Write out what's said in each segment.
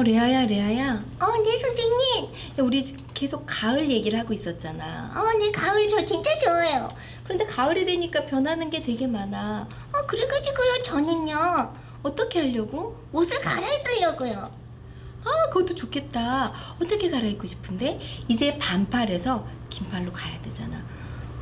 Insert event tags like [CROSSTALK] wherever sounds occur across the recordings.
어, 레아야, 레아야. 어, 네, 선생님. 야, 우리 계속 가을 얘기를 하고 있었잖아. 어, 네, 가을 저 진짜 좋아해요. 그런데 가을이 되니까 변하는 게 되게 많아. 어, 그래가지고요, 저는요, 어떻게 하려고? 옷을 갈아입으려고요. 아, 그것도 좋겠다. 어떻게 갈아입고 싶은데? 이제 반팔에서 긴팔로 가야 되잖아.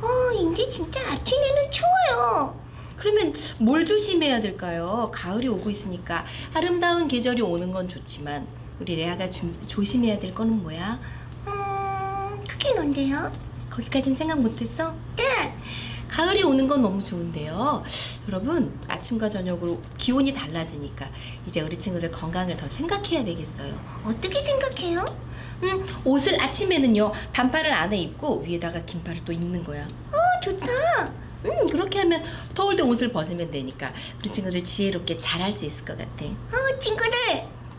어, 이제 진짜 아침에는 추워요. 그러면 뭘 조심해야 될까요? 가을이 오고 있으니까 아름다운 계절이 오는 건 좋지만 우리 레아가 좀 조심해야 될 거는 뭐야? 음, 그게 뭔데요? 거기까진 생각 못했어? 네. 가을이 오는 건 너무 좋은데요. 여러분, 아침과 저녁으로 기온이 달라지니까 이제 우리 친구들 건강을 더 생각해야 되겠어요. 어떻게 생각해요? 음, 옷을 아침에는요, 반팔을 안에 입고 위에다가 긴팔을 또 입는 거야. 어, 좋다. 음, 그렇게 하면 더울 때 옷을 벗으면 되니까 우리 친구들 지혜롭게 잘 할 수 있을 것 같아. 어, 친구들,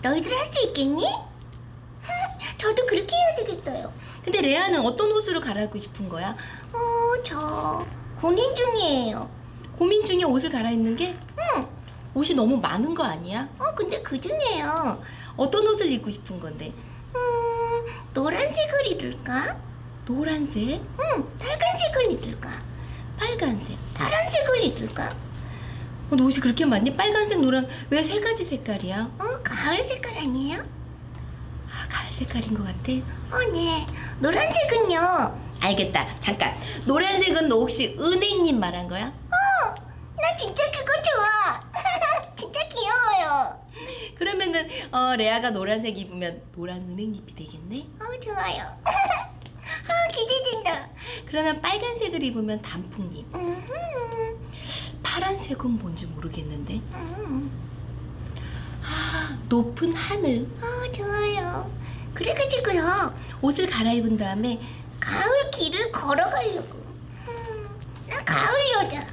너희들 할 수 있겠니? 흠, [LAUGHS] 저도 그렇게 해야 되겠어요. 근데 레아는 어떤 옷으로 갈아입고 싶은 거야? 어, 저 고민 중이에요. 고민 중에 옷을 갈아입는 게? 응. 옷이 너무 많은 거 아니야? 어, 근데 그 중에요. 어떤 옷을 입고 싶은 건데? 음, 노란색을 입을까? 노란색, 응, 빨간색을 입을까? 빨간색. 파란색을 입을까? 어, 너 옷이 그렇게 많니? 빨간색, 노란, 왜세 가지 색깔이야? 어, 가을 색깔 아니에요? 아, 가을 색깔인 것 같아. 어, 네. 노란색은요. 알겠다. 잠깐. 노란색은 너 혹시 은행님 말한 거야? 어, 나 진짜 그거 좋아. [LAUGHS] 진짜 귀여워요. 그러면은 어, 레아가 노란색 입으면 노란 은행잎이 되겠네? 어, 좋아요. [LAUGHS] 아, 기대된다. 그러면 빨간색을 입으면 단풍잎. 음흠, 파란색은 뭔지 모르겠는데. 음. 아, 높은 하늘. 어, 좋아요. 그래가지고요. 옷을 갈아입은 다음에 가을 길을 걸어가려고. 음, 나 가을 여자.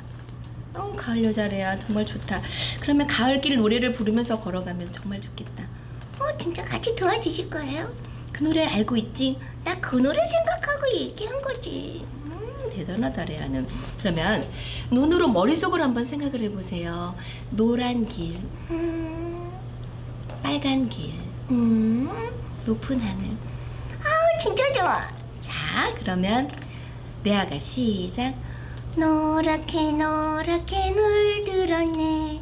어, 가을 여자래야 정말 좋다. 그러면 가을길 노래를 부르면서 걸어가면 정말 좋겠다. 어, 진짜 같이 도와주실 거예요? 그 노래 알고 있지? 나 그 노래 생각하고 얘기한 거지. 음, 대단하다 레아는. 그러면 눈으로 머릿속으로 한번 생각을 해보세요. 노란 길, 음, 빨간 길, 음. 높은 하늘. 아우, 진짜 좋아. 자, 그러면 레아가 시작. 노랗게 노랗게 물들었네.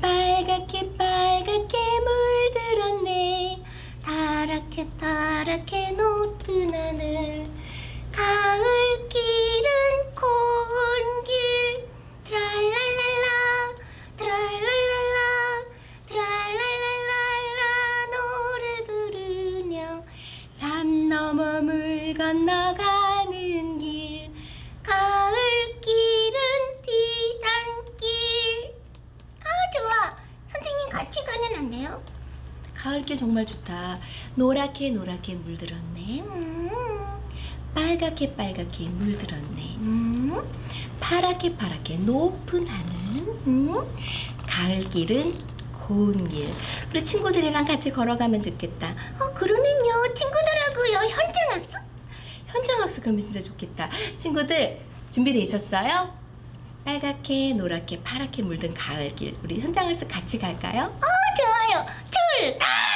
빨갛게 빨갛게 물들었네. 파랗게 파랗게 높은 하늘. 가을 길은 고운 길. 트랄랄랄라, 트랄랄랄라, 트랄랄랄랄라 노래 부르며 산 너머 물 건너가는 길. 가을 길은 뒤단길. 아 좋아. 선생님 같이 가면 안 돼요? 가을길 정말 좋다. 노랗게 노랗게 물들었네. 음, 빨갛게 빨갛게 물들었네. 음, 파랗게 파랗게 높은 하늘. 음. 가을길은 고운 길. 우리 친구들이랑 같이 걸어가면 좋겠다. 어 그러면요 친구들하고요 현장 학습. 현장 학습하면 진짜 좋겠다. 친구들 준비되셨어요? 빨갛게 노랗게 파랗게 물든 가을길. 우리 현장 학습 같이 갈까요? 어 좋아요. 둘, 다!